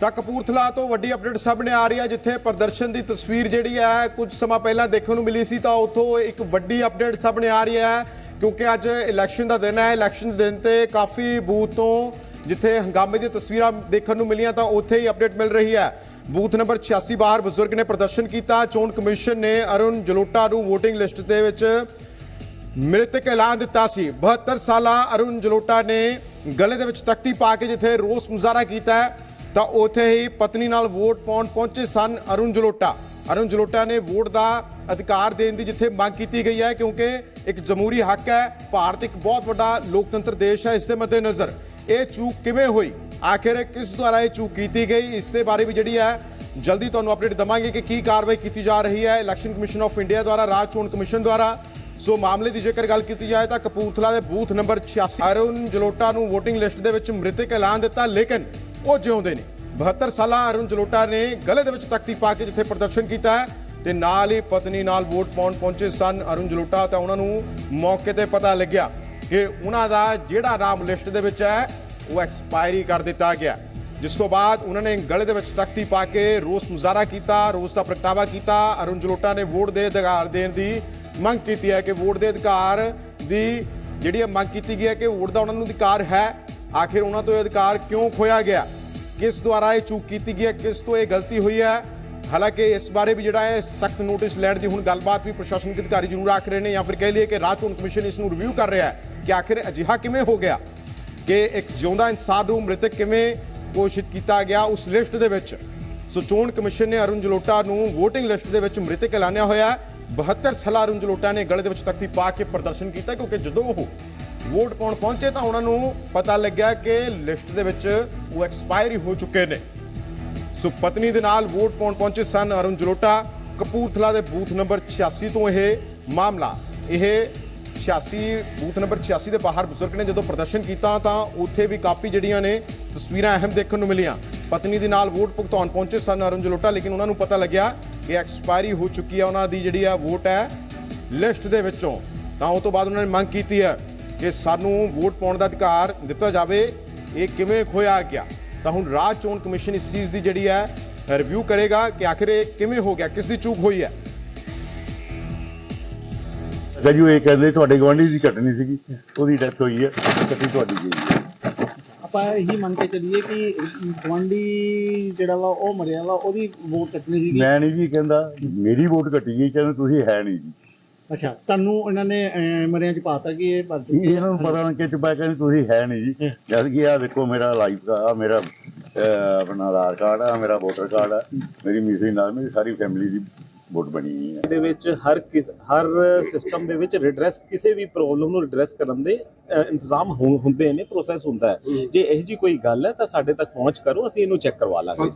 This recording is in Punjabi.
ਤਾਂ ਕਪੂਰਥਲਾ ਤੋਂ ਵੱਡੀ ਅਪਡੇਟ ਸਾਹਮਣੇ ਆ ਰਹੀ ਹੈ ਜਿੱਥੇ ਪ੍ਰਦਰਸ਼ਨ ਦੀ ਤਸਵੀਰ ਜਿਹੜੀ ਹੈ ਕੁਝ ਸਮਾਂ ਪਹਿਲਾਂ ਦੇਖਣ ਨੂੰ ਮਿਲੀ ਸੀ ਤਾਂ ਉੱਥੋਂ ਇੱਕ ਵੱਡੀ ਅਪਡੇਟ ਸਾਹਮਣੇ ਆ ਰਹੀ ਹੈ ਕਿਉਂਕਿ ਅੱਜ ਇਲੈਕਸ਼ਨ ਦਾ ਦਿਨ ਹੈ। ਇਲੈਕਸ਼ਨ ਦੇ ਦਿਨ ਤੇ ਕਾਫੀ ਬੂਥ ਤੋਂ ਜਿੱਥੇ ਹੰਗਾਮੇ ਦੀਆਂ ਤਸਵੀਰਾਂ ਦੇਖਣ ਨੂੰ ਮਿਲੀਆਂ ਤਾਂ ਉੱਥੇ ਹੀ ਅਪਡੇਟ ਮਿਲ ਰਹੀ ਹੈ। ਬੂਥ ਨੰਬਰ 86 ਬਾਹਰ ਬਜ਼ੁਰਗ ਨੇ ਪ੍ਰਦਰਸ਼ਨ ਕੀਤਾ। ਚੋਣ ਕਮਿਸ਼ਨ ਨੇ ਅਰੁਣ ਜਲੋਟਾ ਨੂੰ VOTING ਲਿਸਟ ਦੇ ਵਿੱਚ ਮ੍ਰਿਤਕ ਐਲਾਨ ਦਿੱਤਾ ਸੀ। 72 ਸਾਲਾ ਅਰੁਣ ਜਲੋਟਾ ਨੇ ਗਲੇ ਦੇ ਵਿੱਚ ਤਖਤੀ ਪਾ ਕੇ ਜਿੱਥੇ ਰੋਸ ਮੁਜ਼ਾਹਰਾ ਕੀਤਾ ਹੈ, ਤਾਂ ਉੱਥੇ ਹੀ ਪਤਨੀ ਨਾਲ ਵੋਟ ਪਾਉਣ ਪਹੁੰਚੇ ਸਨ ਅਰੁਣ ਜਲੋਟਾ। ਅਰੁਣ ਜਲੋਟਾ ਨੇ ਵੋਟ ਦਾ ਅਧਿਕਾਰ ਦੇਣ ਦੀ ਜਿੱਥੇ ਮੰਗ ਕੀਤੀ ਗਈ ਹੈ, ਕਿਉਂਕਿ ਇੱਕ ਜਮਹੂਰੀ ਹੱਕ ਹੈ, ਭਾਰਤ ਇੱਕ ਬਹੁਤ ਵੱਡਾ ਲੋਕਤੰਤਰ ਦੇਸ਼ ਹੈ, ਇਸ ਦੇ ਮੱਦੇਨਜ਼ਰ। ਇਹ ਚੂਕ ਕਿਵੇਂ ਹੋਈ? ਆਖਿਰ ਕਿਸ ਦੁਆਰਾ ਇਹ ਚੂਕ ਕੀਤੀ ਗਈ? ਇਸ ਦੇ ਬਾਰੇ ਵੀ ਜਿਹੜੀ ਹੈ, ਜਲਦੀ ਤੁਹਾਨੂੰ ਅਪਡੇਟ ਦਵਾਂਗੇ ਕਿ ਕੀ ਕਾਰਵਾਈ ਕੀਤੀ ਜਾ ਰਹੀ ਹੈ, ਇਲੈਕਸ਼ਨ ਕਮਿਸ਼ਨ ਆਫ ਇੰਡੀਆ ਦੁਆਰਾ, ਰਾਜ ਚੋਣ ਕਮਿਸ਼ਨ ਦੁਆਰਾ। ਸੋ ਮਾਮਲੇ ਦੀ ਜੇਕਰ ਗੱਲ ਕੀਤੀ ਜਾਏ ਤਾਂ ਕਪੂਰਥਲਾ ਦੇ ਬੂਥ ਨੰਬਰ 86 ਅਰੁਣ ਜਲੋਟਾ ਨੂੰ VOTING ਲਿਸਟ ਦੇ ਵਿੱਚ ਮ੍ਰਿਤਕ ਐਲਾਨ ਦਿੱਤਾ, ਲੇਕਿਨ ਉਹ ਜਿਉਂਦੇ ਨੇ। 72 ਸਾਲਾ ਅਰੁਣ ਜਲੋਟਾ ਨੇ ਗਲੇ ਦੇ ਵਿੱਚ ਤਖਤੀ ਪਾ ਕੇ ਜਿੱਥੇ ਪ੍ਰਦਰਸ਼ਨ ਕੀਤਾ ਹੈ ਤੇ ਨਾਲ ਹੀ ਪਤਨੀ ਨਾਲ ਵੋਟ ਪਾਉਣ ਪਹੁੰਚੇ ਸਨ ਅਰੁਣ ਜਲੋਟਾ ਤਾਂ ਉਹਨਾਂ ਨੂੰ ਮੌਕੇ ਤੇ ਪਤਾ ਲੱਗਿਆ ਕਿ ਉਹਨਾਂ ਦਾ ਜਿਹੜਾ ਨਾਮ ਲਿਸਟ ਦੇ ਵਿੱਚ ਹੈ, ਉਹ ਐਕਸਪਾਇਰੀ ਕਰ ਦਿੱਤਾ ਗਿਆ। ਜਿਸ ਤੋਂ ਬਾਅਦ ਉਹਨਾਂ ਨੇ ਗਲੇ ਦੇ ਵਿੱਚ ਤਖਤੀ ਪਾ ਕੇ ਰੋਸ ਮੁਜ਼ਾਹਰਾ ਕੀਤਾ, ਰੋਸ ਦਾ ਪ੍ਰਗਟਾਵਾ ਕੀਤਾ। ਅਰੁਣ ਜਲੋਟਾ ਨੇ ਵੋਟ ਦੇ ਅਧਿਕਾਰ ਦੇਣ ਦੀ ਮੰਗ ਕੀਤੀ ਹੈ ਕਿ ਵੋਟ ਦੇ ਅਧਿਕਾਰ ਦੀ ਜਿਹੜੀ ਇਹ ਮੰਗ ਕੀਤੀ ਗਈ ਹੈ ਕਿ ਵੋਟ ਦਾ ਉਹਨਾਂ ਨੂੰ ਅਧਿਕਾਰ ਹੈ। ਆਖਿਰ ਉਹਨਾਂ ਤੋਂ ਇਹ ਅਧਿਕਾਰ ਕਿਉਂ ਖੋਇਆ ਗਿਆ ਕਿਸ ਦੁਆਰਾ ਇਹ ਚੂਕ ਕੀਤੀ ਗਈ ਹੈ ਕਿਸ ਤੋਂ ਇਹ ਗਲਤੀ ਹੋਈ ਹੈ ਹਾਲਾਂਕਿ ਇਸ ਬਾਰੇ ਵੀ ਜਿਹੜਾ ਹੈ ਸਖਤ ਨੋਟਿਸ ਲੈਣ ਦੀ ਹੁਣ ਗੱਲਬਾਤ ਵੀ ਪ੍ਰਸ਼ਾਸਨਿਕ ਅਧਿਕਾਰੀ ਜ਼ਰੂਰ ਆਖ ਰਹੇ ਨੇ ਜਾਂ ਫਿਰ ਕਹਿ ਲਈਏ ਕਿ ਰਾਜ ਚੋਣ ਕਮਿਸ਼ਨ ਇਸ ਨੂੰ ਰਿਵਿਊ ਕਰ ਰਿਹਾ ਹੈ ਕਿ ਆਖਿਰ ਅਜਿਹਾ ਕਿਵੇਂ ਹੋ ਗਿਆ ਕਿ ਇੱਕ ਜਿਉਂਦਾ ਇਨਸਾਨ ਨੂੰ ਮ੍ਰਿਤਕ ਕਿਵੇਂ ਘੋਸ਼ਿਤ ਕੀਤਾ ਗਿਆ ਉਸ ਲਿਸਟ ਦੇ ਵਿੱਚ ਸੋ ਚੋਣ ਕਮਿਸ਼ਨ ਨੇ ਅਰੁਣ ਜਲੋਟਾ ਨੂੰ VOTING ਲਿਸਟ ਦੇ ਵਿੱਚ ਮ੍ਰਿਤਕ ਐਲਾਨਿਆ ਹੋਇਆ ਹੈ 72 ਸਾਲਾ ਅਰੁਣ ਜਲੋਟਾ ਨੇ ਗਲੇ ਦੇ ਵਿੱਚ ਤਖਤੀ ਪਾ ਕੇ ਪ੍ਰਦਰਸ਼ਨ ਕੀਤਾ ਕਿਉਂਕਿ ਜਦੋਂ ਉਹ ਵੋਟ ਪਾਉਣ ਪਹੁੰਚੇ ਤਾਂ ਉਹਨਾਂ ਨੂੰ ਪਤਾ ਲੱਗਿਆ ਕਿ ਲਿਸਟ ਦੇ ਵਿੱਚ ਉਹ ਐਕਸਪਾਇਰੀ ਹੋ ਚੁੱਕੇ ਨੇ। ਸੋ ਪਤਨੀ ਦੇ ਨਾਲ ਵੋਟ ਪਾਉਣ ਪਹੁੰਚੇ ਸਨ ਅਰੁਣ ਜਲੋਟਾ। ਕਪੂਰਥਲਾ ਦੇ ਬੂਥ ਨੰਬਰ 86 ਤੋਂ ਇਹ ਮਾਮਲਾ, ਇਹ 86 ਬੂਥ ਨੰਬਰ 86 ਦੇ ਬਾਹਰ ਬਜ਼ੁਰਗ ਨੇ ਜਦੋਂ ਪ੍ਰਦਰਸ਼ਨ ਕੀਤਾ ਤਾਂ ਉੱਥੇ ਵੀ ਕਾਫੀ ਜਿਹੜੀਆਂ ਨੇ ਤਸਵੀਰਾਂ ਅਹਿਮ ਦੇਖਣ ਨੂੰ ਮਿਲੀਆਂ। ਪਤਨੀ ਦੇ ਨਾਲ ਵੋਟ ਭੁਗਤਾਉਣ ਪਹੁੰਚੇ ਸਨ ਅਰੁਣ ਜਲੋਟਾ, ਲੇਕਿਨ ਉਹਨਾਂ ਨੂੰ ਪਤਾ ਲੱਗਿਆ ਕਿ ਐਕਸਪਾਇਰੀ ਹੋ ਚੁੱਕੀ ਹੈ, ਉਹਨਾਂ ਦੀ ਜਿਹੜੀ ਆ ਵੋਟ ਹੈ ਲਿਸਟ ਦੇ ਵਿੱਚੋਂ। ਤਾਂ ਉਹ ਤੋਂ ਬਾਅਦ ਉਹਨਾਂ ਨੇ ਮੰਗ ਕੀਤੀ ਹੈ ਕਿ ਸਾਨੂੰ ਵੋਟ ਪਾਉਣ ਦਾ ਅਧਿਕਾਰ ਦਿੱਤਾ ਜਾਵੇ ਇਹ ਕਿਵੇਂ ਖੋਇਆ ਗਿਆ? ਤਾਂ ਹੁਣ ਰਾਜ ਚੋਣ ਕਮਿਸ਼ਨ ਇਸ ਚੀਜ਼ ਦੀ ਜਿਹੜੀ ਹੈ ਰਿਵਿਊ ਕਰੇਗਾ ਕਿ ਆਖਿਰ ਇਹ ਕਿਵੇਂ ਹੋ ਗਿਆ ਕਿਸ ਦੀ ਚੂਕ ਹੋਈ ਹੈ। ਅੱਛਾ ਜੀ ਉਹ ਇਹ ਕਹਿੰਦੇ ਤੁਹਾਡੇ ਗਵਾਂਢੀ ਦੀ ਘਟਨੀ ਸੀਗੀ ਉਹਦੀ ਡੈਥ ਹੋਈ ਹੈ ਕੱਟੀ ਤੁਹਾਡੀ ਗਈ ਹੈ। ਆਪਾਂ ਇਹੀ ਮੰਨ ਕੇ ਚੱਲੀਏ ਕਿ ਗਵਾਂਢੀ ਜਿਹੜਾ ਵਾ ਉਹ ਮਰਿਆ ਵਾ ਉਹਦੀ ਵੋਟ ਕੱਟਣੀ ਸੀਗੀ। ਮੈਂ ਨਹੀਂ ਜੀ ਕਹਿੰਦਾ ਮੇਰੀ ਵੋਟ ਕੱਟੀ ਗਈ ਕਹਿੰਦੇ ਤੁਸੀਂ ਹੈ ਨਹੀਂ ਜੀ। ਅੱਛਾ ਤੁਹਾਨੂੰ ਇਹਨਾਂ ਨੇ ਅਹ, ਮਰਿਆਂ ਚ ਪਾਤਾ ਕਿ ਇਹ ਭਰ ਇਹ ਇਹਨਾਂ ਨੂੰ ਪਤਾ ਨਹੀਂ ਕਿ ਚੁਪਾ ਕਹਿੰਦੇ ਤੁਸੀਂ ਹੈ ਨਹੀਂ ਜੀ। ਜਦ ਕਿ ਆ ਦੇਖੋ ਮੇਰਾ ਲਾਈਫ ਆ ਮੇਰਾ ਅਹ, ਆਪਣਾ ਆਧਾਰ ਕਾਰਡ ਆ ਮੇਰਾ ਵੋਟਰ ਕਾਰਡ ਆ ਮੇਰੀ ਮਿਸਿੰਗ ਨਾਲ ਮੇਰੀ ਸਾਰੀ ਫੈਮਿਲੀ ਦੀ ਵੋਟ ਬਣੀ ਹੋਈ ਹੈ। ਦੇ ਵਿੱਚ ਹਰ ਕਿਸ ਹਰ ਸਿਸਟਮ ਦੇ ਵਿੱਚ ਰਿਡਰੈਸ ਕਿਸੇ ਵੀ ਪ੍ਰੋਬਲਮ ਨੂੰ ਰਿਡਰੈਸ ਕਰਨ ਦੇ ਅ, ਇੰਤਜ਼ਾਮ ਹੁੰ- ਹੁੰਦੇ ਨੇ ਪ੍ਰੋਸੈਸ ਹੁੰਦਾ ਹੈ। ਜੇ ਇਹ ਜੀ ਕੋਈ ਗੱਲ ਹੈ ਤਾਂ ਸਾਡੇ ਤੱਕ ਪਹੁੰਚ ਕਰੋ ਅਸੀਂ ਇਹਨੂੰ ਚੈੱਕ ਕਰਵਾ ਲਾਂਗੇ।